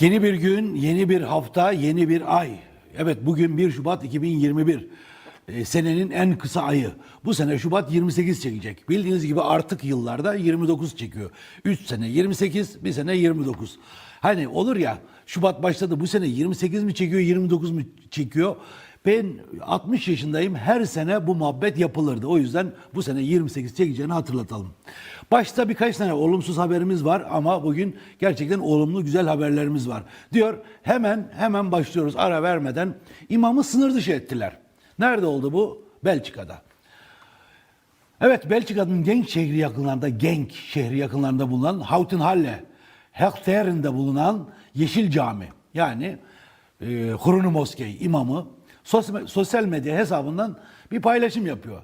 Yeni bir gün, yeni bir hafta, yeni bir ay. Evet bugün 1 Şubat 2021. Ee, senenin en kısa ayı. Bu sene Şubat 28 çekecek. Bildiğiniz gibi artık yıllarda 29 çekiyor. 3 sene 28, bir sene 29. Hani olur ya Şubat başladı bu sene 28 mi çekiyor 29 mu çekiyor? Ben 60 yaşındayım. Her sene bu muhabbet yapılırdı. O yüzden bu sene 28 çekeceğini hatırlatalım. Başta birkaç tane olumsuz haberimiz var ama bugün gerçekten olumlu güzel haberlerimiz var. Diyor hemen hemen başlıyoruz ara vermeden. İmamı sınır dışı ettiler. Nerede oldu bu? Belçika'da. Evet Belçika'nın Genk şehri yakınlarında, Genk şehri yakınlarında bulunan Houtenhalle, Hechterin'de bulunan Yeşil Cami yani e, Hurunu imamı sosyal, medya hesabından bir paylaşım yapıyor.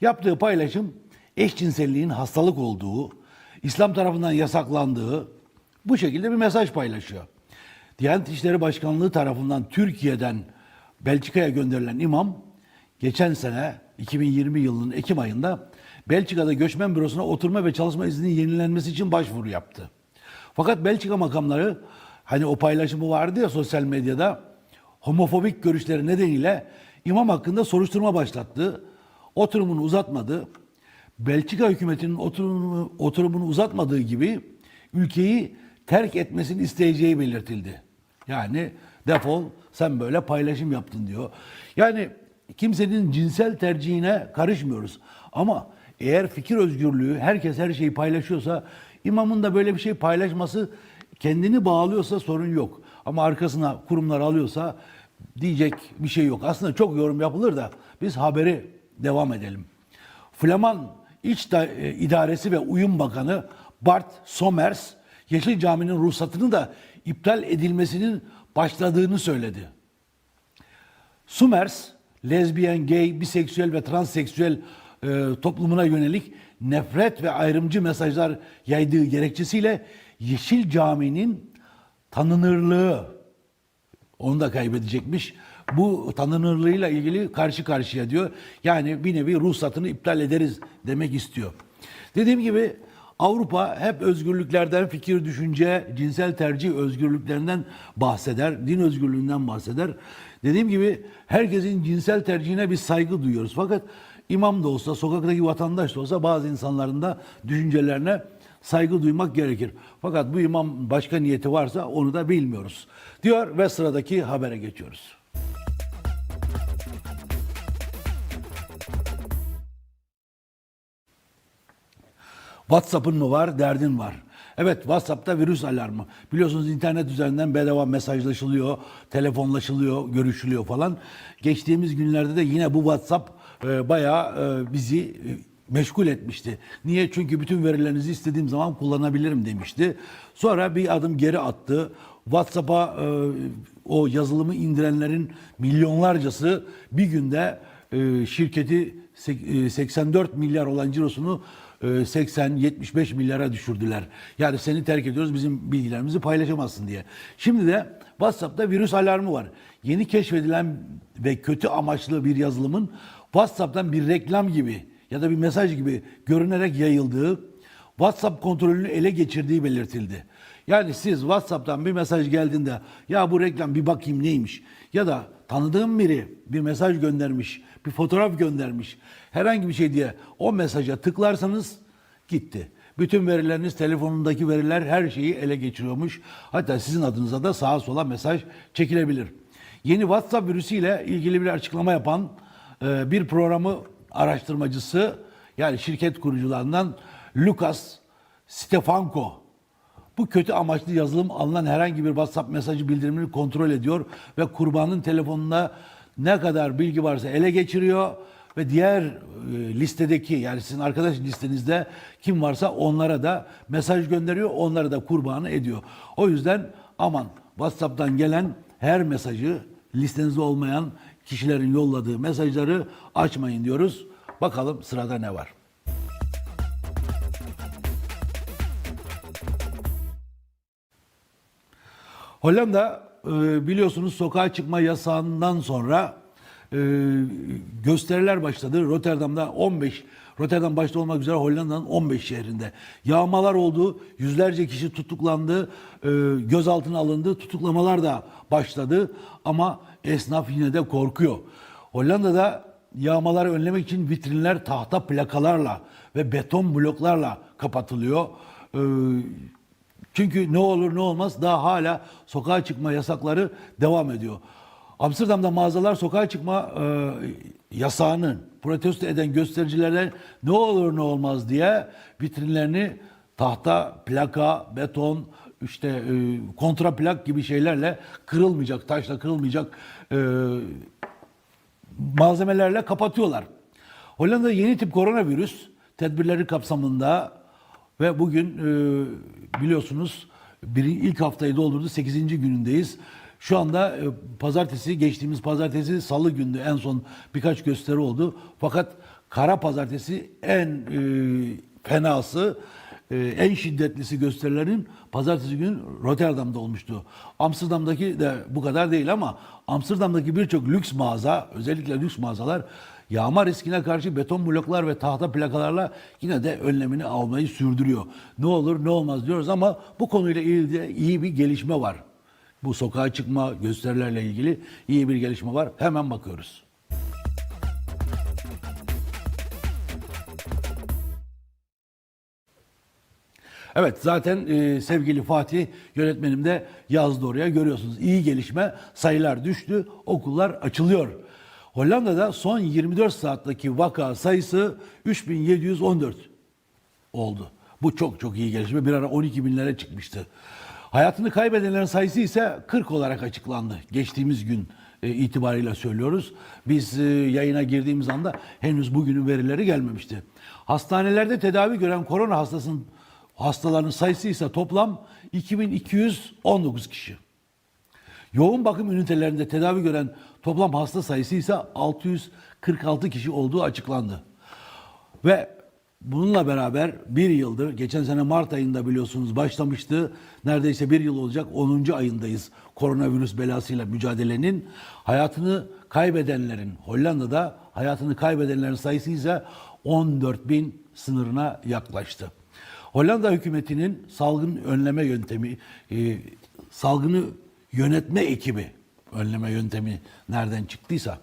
Yaptığı paylaşım eşcinselliğin hastalık olduğu, İslam tarafından yasaklandığı bu şekilde bir mesaj paylaşıyor. Diyanet İşleri Başkanlığı tarafından Türkiye'den Belçika'ya gönderilen imam geçen sene 2020 yılının Ekim ayında Belçika'da göçmen bürosuna oturma ve çalışma izninin yenilenmesi için başvuru yaptı. Fakat Belçika makamları hani o paylaşımı vardı ya sosyal medyada homofobik görüşleri nedeniyle imam hakkında soruşturma başlattı. Oturumunu uzatmadı. Belçika hükümetinin oturumunu, oturumunu uzatmadığı gibi ülkeyi terk etmesini isteyeceği belirtildi. Yani defol sen böyle paylaşım yaptın diyor. Yani kimsenin cinsel tercihine karışmıyoruz. Ama eğer fikir özgürlüğü herkes her şeyi paylaşıyorsa imamın da böyle bir şey paylaşması kendini bağlıyorsa sorun yok. Ama arkasına kurumlar alıyorsa diyecek bir şey yok. Aslında çok yorum yapılır da biz haberi devam edelim. Flaman İç e, İdaresi ve Uyum Bakanı Bart Somers, Yeşil Cami'nin ruhsatını da iptal edilmesinin başladığını söyledi. Sumers, lezbiyen, gay, biseksüel ve transseksüel e, toplumuna yönelik nefret ve ayrımcı mesajlar yaydığı gerekçesiyle Yeşil Cami'nin tanınırlığı onu da kaybedecekmiş. Bu tanınırlığıyla ilgili karşı karşıya diyor. Yani bir nevi ruhsatını iptal ederiz demek istiyor. Dediğim gibi Avrupa hep özgürlüklerden, fikir, düşünce, cinsel tercih özgürlüklerinden bahseder, din özgürlüğünden bahseder. Dediğim gibi herkesin cinsel tercihine bir saygı duyuyoruz. Fakat imam da olsa, sokaktaki vatandaş da olsa bazı insanların da düşüncelerine saygı duymak gerekir. Fakat bu imam başka niyeti varsa onu da bilmiyoruz. Diyor ve sıradaki habere geçiyoruz. WhatsApp'ın mı var, derdin var. Evet WhatsApp'ta virüs alarmı. Biliyorsunuz internet üzerinden bedava mesajlaşılıyor, telefonlaşılıyor, görüşülüyor falan. Geçtiğimiz günlerde de yine bu WhatsApp e, bayağı e, bizi e, meşgul etmişti. Niye? Çünkü bütün verilerinizi istediğim zaman kullanabilirim demişti. Sonra bir adım geri attı. WhatsApp'a e, o yazılımı indirenlerin milyonlarcası bir günde e, şirketi sek- e, 84 milyar olan cirosunu 80-75 milyara düşürdüler. Yani seni terk ediyoruz bizim bilgilerimizi paylaşamazsın diye. Şimdi de WhatsApp'ta virüs alarmı var. Yeni keşfedilen ve kötü amaçlı bir yazılımın WhatsApp'tan bir reklam gibi ya da bir mesaj gibi görünerek yayıldığı, WhatsApp kontrolünü ele geçirdiği belirtildi. Yani siz WhatsApp'tan bir mesaj geldiğinde ya bu reklam bir bakayım neymiş ya da tanıdığım biri bir mesaj göndermiş, bir fotoğraf göndermiş herhangi bir şey diye o mesaja tıklarsanız gitti. Bütün verileriniz, telefonundaki veriler her şeyi ele geçiriyormuş. Hatta sizin adınıza da sağa sola mesaj çekilebilir. Yeni WhatsApp virüsüyle ilgili bir açıklama yapan bir programı araştırmacısı yani şirket kurucularından Lucas Stefanko bu kötü amaçlı yazılım alınan herhangi bir WhatsApp mesajı bildirimini kontrol ediyor ve kurbanın telefonunda ne kadar bilgi varsa ele geçiriyor ve diğer e, listedeki yani sizin arkadaş listenizde kim varsa onlara da mesaj gönderiyor, onları da kurbanı ediyor. O yüzden aman WhatsApp'tan gelen her mesajı listenizde olmayan kişilerin yolladığı mesajları açmayın diyoruz. Bakalım sırada ne var? Hollanda e, biliyorsunuz sokağa çıkma yasağından sonra gösteriler başladı. Rotterdam'da 15 Rotterdam başta olmak üzere Hollanda'nın 15 şehrinde. Yağmalar oldu, yüzlerce kişi tutuklandı, e, gözaltına alındı, tutuklamalar da başladı ama esnaf yine de korkuyor. Hollanda'da yağmaları önlemek için vitrinler tahta plakalarla ve beton bloklarla kapatılıyor. Ee, çünkü ne olur ne olmaz daha hala sokağa çıkma yasakları devam ediyor. Amsterdam'da mağazalar sokağa çıkma e, yasağını protesto eden göstericilerden ne olur ne olmaz diye vitrinlerini tahta, plaka, beton, işte e, kontraplak gibi şeylerle kırılmayacak, taşla kırılmayacak e, malzemelerle kapatıyorlar. Hollanda'da yeni tip koronavirüs tedbirleri kapsamında ve bugün e, biliyorsunuz bir ilk haftayı doldurdu 8. günündeyiz. Şu anda e, pazartesi geçtiğimiz pazartesi salı gündü en son birkaç gösteri oldu. Fakat kara pazartesi en e, fenası e, en şiddetlisi gösterilerin pazartesi günü Rotterdam'da olmuştu. Amsterdam'daki de bu kadar değil ama Amsterdam'daki birçok lüks mağaza, özellikle lüks mağazalar yağma riskine karşı beton bloklar ve tahta plakalarla yine de önlemini almayı sürdürüyor. Ne olur ne olmaz diyoruz ama bu konuyla ilgili iyi bir gelişme var. Bu sokağa çıkma gösterilerle ilgili iyi bir gelişme var. Hemen bakıyoruz. Evet zaten e, sevgili Fatih yönetmenim de yazdı oraya görüyorsunuz. İyi gelişme sayılar düştü okullar açılıyor. Hollanda'da son 24 saatteki vaka sayısı 3714 oldu. Bu çok çok iyi gelişme. Bir ara 12 binlere çıkmıştı. Hayatını kaybedenlerin sayısı ise 40 olarak açıklandı. Geçtiğimiz gün e, itibariyle söylüyoruz. Biz e, yayına girdiğimiz anda henüz bugünün verileri gelmemişti. Hastanelerde tedavi gören korona hastasının hastaların sayısı ise toplam 2219 kişi. Yoğun bakım ünitelerinde tedavi gören toplam hasta sayısı ise 646 kişi olduğu açıklandı. Ve bununla beraber bir yıldır, geçen sene Mart ayında biliyorsunuz başlamıştı. Neredeyse bir yıl olacak 10. ayındayız koronavirüs belasıyla mücadelenin. Hayatını kaybedenlerin, Hollanda'da hayatını kaybedenlerin sayısı ise 14 bin sınırına yaklaştı. Hollanda hükümetinin salgın önleme yöntemi, e, salgını yönetme ekibi, önleme yöntemi nereden çıktıysa,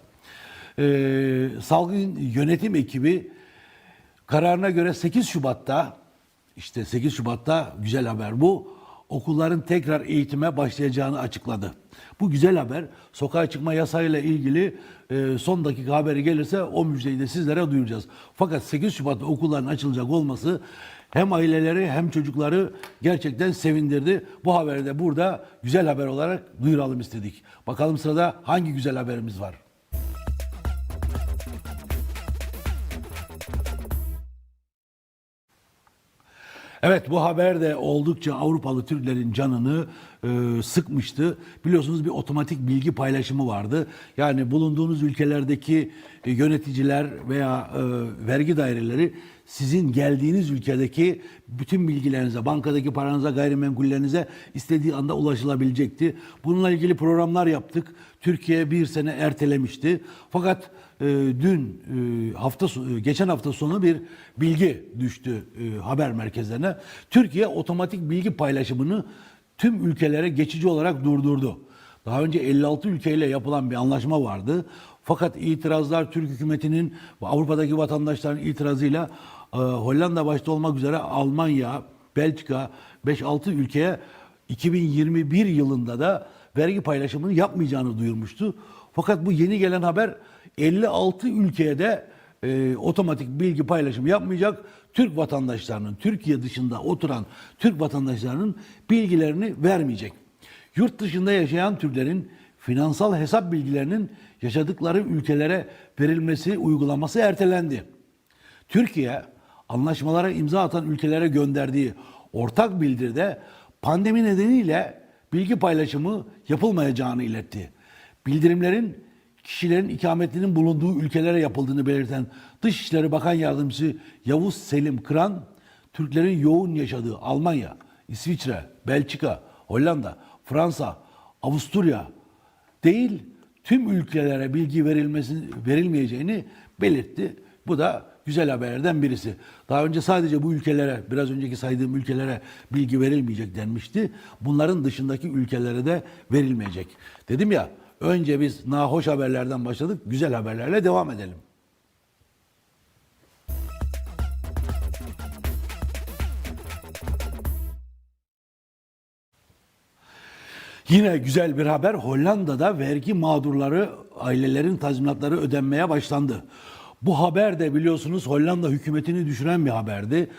e, salgın yönetim ekibi kararına göre 8 Şubat'ta, işte 8 Şubat'ta güzel haber bu, okulların tekrar eğitime başlayacağını açıkladı. Bu güzel haber sokağa çıkma yasayla ilgili e, son dakika haberi gelirse o müjdeyi de sizlere duyuracağız. Fakat 8 Şubat'ta okulların açılacak olması hem aileleri hem çocukları gerçekten sevindirdi. Bu haberi de burada güzel haber olarak duyuralım istedik. Bakalım sırada hangi güzel haberimiz var? Evet bu haber de oldukça Avrupalı Türklerin canını e, sıkmıştı. Biliyorsunuz bir otomatik bilgi paylaşımı vardı. Yani bulunduğunuz ülkelerdeki e, yöneticiler veya e, vergi daireleri sizin geldiğiniz ülkedeki bütün bilgilerinize, bankadaki paranıza, gayrimenkullerinize istediği anda ulaşılabilecekti. Bununla ilgili programlar yaptık. Türkiye bir sene ertelemişti. Fakat e, dün e, hafta e, geçen hafta sonu bir bilgi düştü e, haber merkezlerine. Türkiye otomatik bilgi paylaşımını tüm ülkelere geçici olarak durdurdu. Daha önce 56 ülkeyle yapılan bir anlaşma vardı. Fakat itirazlar Türk hükümetinin ve Avrupa'daki vatandaşların itirazıyla Hollanda başta olmak üzere Almanya, Belçika 5-6 ülkeye 2021 yılında da vergi paylaşımını yapmayacağını duyurmuştu. Fakat bu yeni gelen haber 56 ülkeye de e, otomatik bilgi paylaşımı yapmayacak. Türk vatandaşlarının, Türkiye dışında oturan Türk vatandaşlarının bilgilerini vermeyecek. Yurt dışında yaşayan Türklerin finansal hesap bilgilerinin yaşadıkları ülkelere verilmesi uygulaması ertelendi. Türkiye anlaşmalara imza atan ülkelere gönderdiği ortak bildiride pandemi nedeniyle bilgi paylaşımı yapılmayacağını iletti. Bildirimlerin kişilerin ikametinin bulunduğu ülkelere yapıldığını belirten Dışişleri Bakan Yardımcısı Yavuz Selim Kıran, Türklerin yoğun yaşadığı Almanya, İsviçre, Belçika, Hollanda, Fransa, Avusturya değil tüm ülkelere bilgi verilmesi verilmeyeceğini belirtti. Bu da güzel haberlerden birisi. Daha önce sadece bu ülkelere, biraz önceki saydığım ülkelere bilgi verilmeyecek denmişti. Bunların dışındaki ülkelere de verilmeyecek. Dedim ya, önce biz nahoş haberlerden başladık, güzel haberlerle devam edelim. Yine güzel bir haber. Hollanda'da vergi mağdurları ailelerin tazminatları ödenmeye başlandı. Bu haber de biliyorsunuz Hollanda hükümetini düşüren bir haberdi.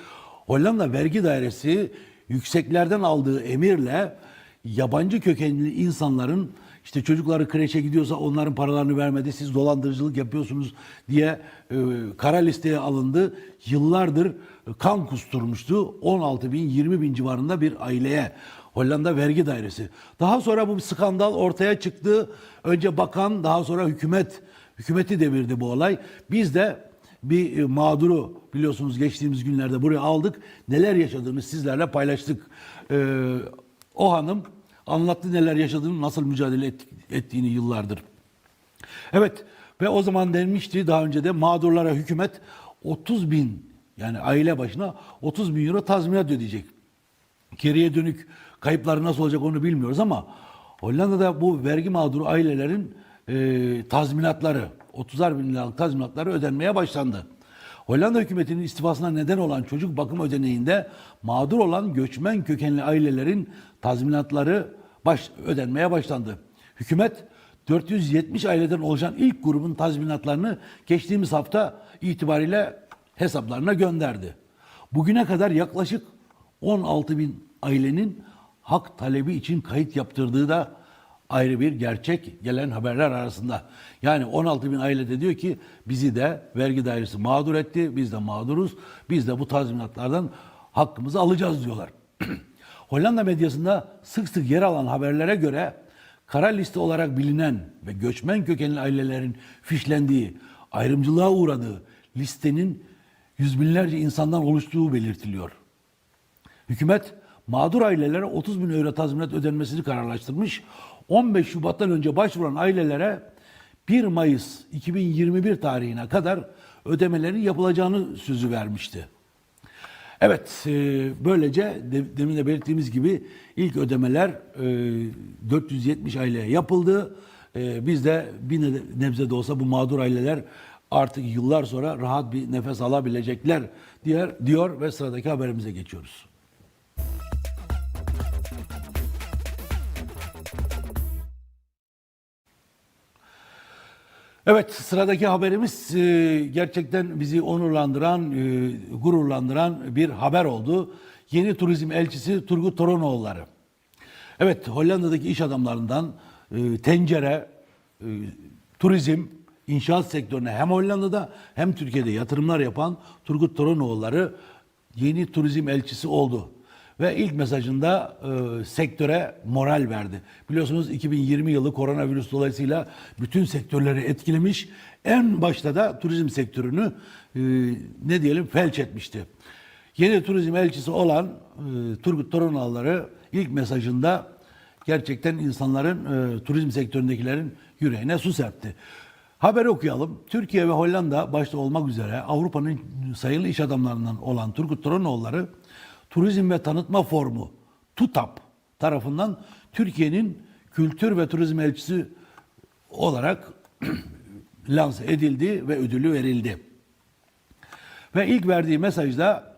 Hollanda vergi dairesi yükseklerden aldığı emirle yabancı kökenli insanların işte çocukları kreşe gidiyorsa onların paralarını vermedi, siz dolandırıcılık yapıyorsunuz diye e, kara listeye alındı. Yıllardır kan kusturmuştu. 16 bin, 20 bin civarında bir aileye Hollanda Vergi Dairesi. Daha sonra bu skandal ortaya çıktı. Önce bakan, daha sonra hükümet, hükümeti devirdi bu olay. Biz de bir e, mağduru biliyorsunuz geçtiğimiz günlerde buraya aldık. Neler yaşadığını sizlerle paylaştık. Ee, o hanım anlattı neler yaşadığını, nasıl mücadele et- ettiğini yıllardır. Evet ve o zaman denmişti daha önce de mağdurlara hükümet 30 bin yani aile başına 30 bin euro tazminat ödeyecek. Geriye dönük kayıpları nasıl olacak onu bilmiyoruz ama Hollanda'da bu vergi mağduru ailelerin e, tazminatları 30'ar bin liralık tazminatları ödenmeye başlandı. Hollanda hükümetinin istifasına neden olan çocuk bakım ödeneğinde mağdur olan göçmen kökenli ailelerin tazminatları baş, ödenmeye başlandı. Hükümet 470 aileden oluşan ilk grubun tazminatlarını geçtiğimiz hafta itibariyle hesaplarına gönderdi. Bugüne kadar yaklaşık 16 bin ailenin hak talebi için kayıt yaptırdığı da ayrı bir gerçek gelen haberler arasında. Yani 16 bin aile de diyor ki bizi de vergi dairesi mağdur etti, biz de mağduruz, biz de bu tazminatlardan hakkımızı alacağız diyorlar. Hollanda medyasında sık sık yer alan haberlere göre kara liste olarak bilinen ve göçmen kökenli ailelerin fişlendiği, ayrımcılığa uğradığı listenin yüz binlerce insandan oluştuğu belirtiliyor. Hükümet mağdur ailelere 30 bin euro tazminat ödenmesini kararlaştırmış. 15 Şubat'tan önce başvuran ailelere 1 Mayıs 2021 tarihine kadar ödemelerin yapılacağını sözü vermişti. Evet, e, böylece de, demin de belirttiğimiz gibi ilk ödemeler e, 470 aileye yapıldı. E, biz de bir ne- nebze de olsa bu mağdur aileler artık yıllar sonra rahat bir nefes alabilecekler diyor, diyor ve sıradaki haberimize geçiyoruz. Evet sıradaki haberimiz e, gerçekten bizi onurlandıran, e, gururlandıran bir haber oldu. Yeni turizm elçisi Turgut Toronoğulları. Evet Hollanda'daki iş adamlarından e, tencere, e, turizm, inşaat sektörüne hem Hollanda'da hem Türkiye'de yatırımlar yapan Turgut Toronoğulları yeni turizm elçisi oldu. Ve ilk mesajında e, sektöre moral verdi. Biliyorsunuz 2020 yılı koronavirüs dolayısıyla bütün sektörleri etkilemiş. En başta da turizm sektörünü e, ne diyelim felç etmişti. Yeni turizm elçisi olan e, Turgut Toronoğulları ilk mesajında gerçekten insanların, e, turizm sektöründekilerin yüreğine su serpti. Haberi okuyalım. Türkiye ve Hollanda başta olmak üzere Avrupa'nın sayılı iş adamlarından olan Turgut Toronoğulları Turizm ve Tanıtma Formu TUTAP tarafından Türkiye'nin kültür ve turizm elçisi olarak lanse edildi ve ödülü verildi. Ve ilk verdiği mesajda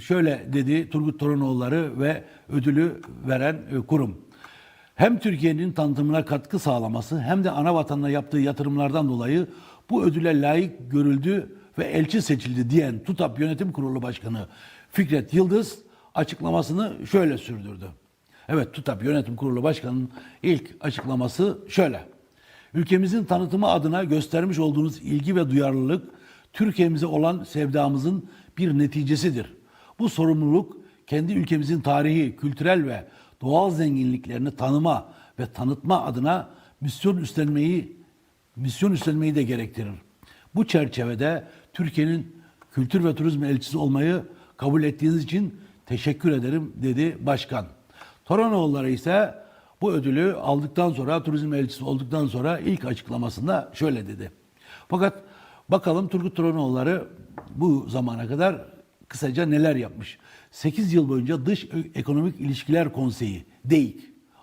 şöyle dedi Turgut Torunoğulları ve ödülü veren e, kurum. Hem Türkiye'nin tanıtımına katkı sağlaması hem de ana vatanına yaptığı yatırımlardan dolayı bu ödüle layık görüldü ve elçi seçildi diyen TUTAP Yönetim Kurulu Başkanı Fikret Yıldız açıklamasını şöyle sürdürdü. Evet TUTAP Yönetim Kurulu Başkanı'nın ilk açıklaması şöyle. Ülkemizin tanıtımı adına göstermiş olduğunuz ilgi ve duyarlılık Türkiye'mize olan sevdamızın bir neticesidir. Bu sorumluluk kendi ülkemizin tarihi, kültürel ve doğal zenginliklerini tanıma ve tanıtma adına misyon üstlenmeyi misyon üstlenmeyi de gerektirir. Bu çerçevede Türkiye'nin kültür ve turizm elçisi olmayı kabul ettiğiniz için teşekkür ederim dedi başkan. Toranoğulları ise bu ödülü aldıktan sonra turizm elçisi olduktan sonra ilk açıklamasında şöyle dedi. Fakat Bakalım Turgut Toronoğulları bu zamana kadar kısaca neler yapmış. 8 yıl boyunca Dış Ekonomik İlişkiler Konseyi, DEİK,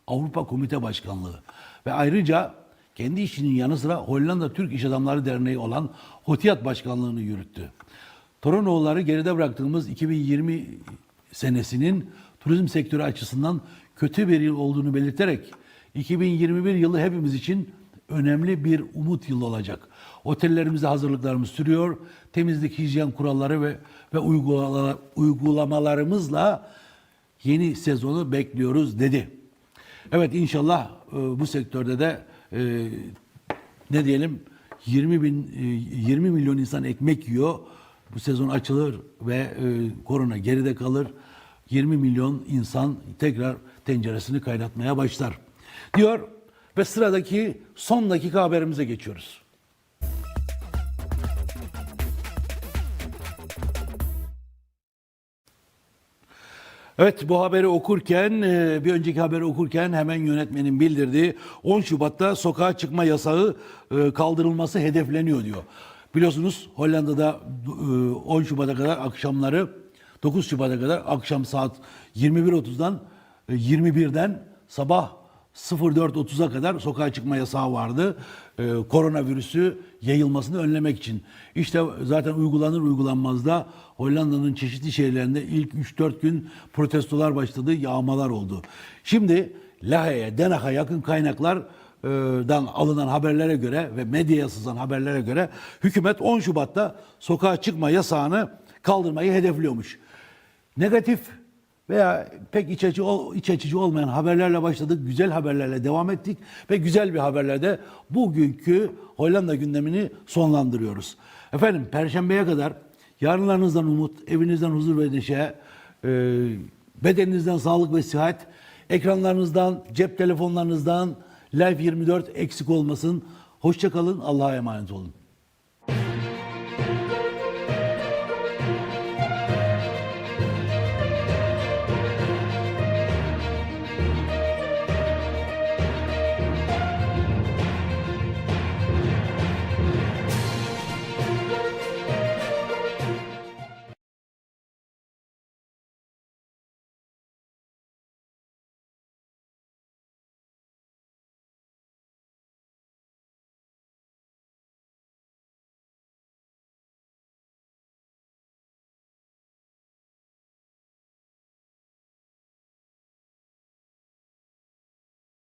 Avrupa Komite Başkanlığı ve ayrıca kendi işinin yanı sıra Hollanda Türk İş Adamları Derneği olan HOTİAT Başkanlığını yürüttü. Toronoğulları geride bıraktığımız 2020 senesinin turizm sektörü açısından kötü bir yıl olduğunu belirterek 2021 yılı hepimiz için önemli bir umut yılı olacak. Otellerimizde hazırlıklarımız sürüyor. Temizlik, hijyen kuralları ve ve uygulamalar- uygulamalarımızla yeni sezonu bekliyoruz dedi. Evet inşallah e, bu sektörde de e, ne diyelim 20 bin e, 20 milyon insan ekmek yiyor. Bu sezon açılır ve e, korona geride kalır. 20 milyon insan tekrar tenceresini kaynatmaya başlar. Diyor ve sıradaki son dakika haberimize geçiyoruz. Evet bu haberi okurken e, bir önceki haberi okurken hemen yönetmenin bildirdiği 10 Şubat'ta sokağa çıkma yasağı e, kaldırılması hedefleniyor diyor. Biliyorsunuz Hollanda'da e, 10 Şubat'a kadar akşamları 9 Şubat'a kadar akşam saat 21.30'dan e, 21'den sabah 04.30'a kadar sokağa çıkma yasağı vardı. Ee, koronavirüsü yayılmasını önlemek için. İşte zaten uygulanır uygulanmaz da Hollanda'nın çeşitli şehirlerinde ilk 3-4 gün protestolar başladı, yağmalar oldu. Şimdi Lahey'e, Den Haag'a yakın kaynaklardan alınan haberlere göre ve medyaya sızan haberlere göre hükümet 10 Şubat'ta sokağa çıkma yasağını kaldırmayı hedefliyormuş. Negatif veya pek iç açıcı, iç açıcı olmayan haberlerle başladık. Güzel haberlerle devam ettik ve güzel bir haberle de bugünkü Hollanda gündemini sonlandırıyoruz. Efendim Perşembeye kadar yarınlarınızdan umut, evinizden huzur ve neşe, bedeninizden sağlık ve sıhhat, ekranlarınızdan, cep telefonlarınızdan Life 24 eksik olmasın. Hoşça kalın, Allah'a emanet olun.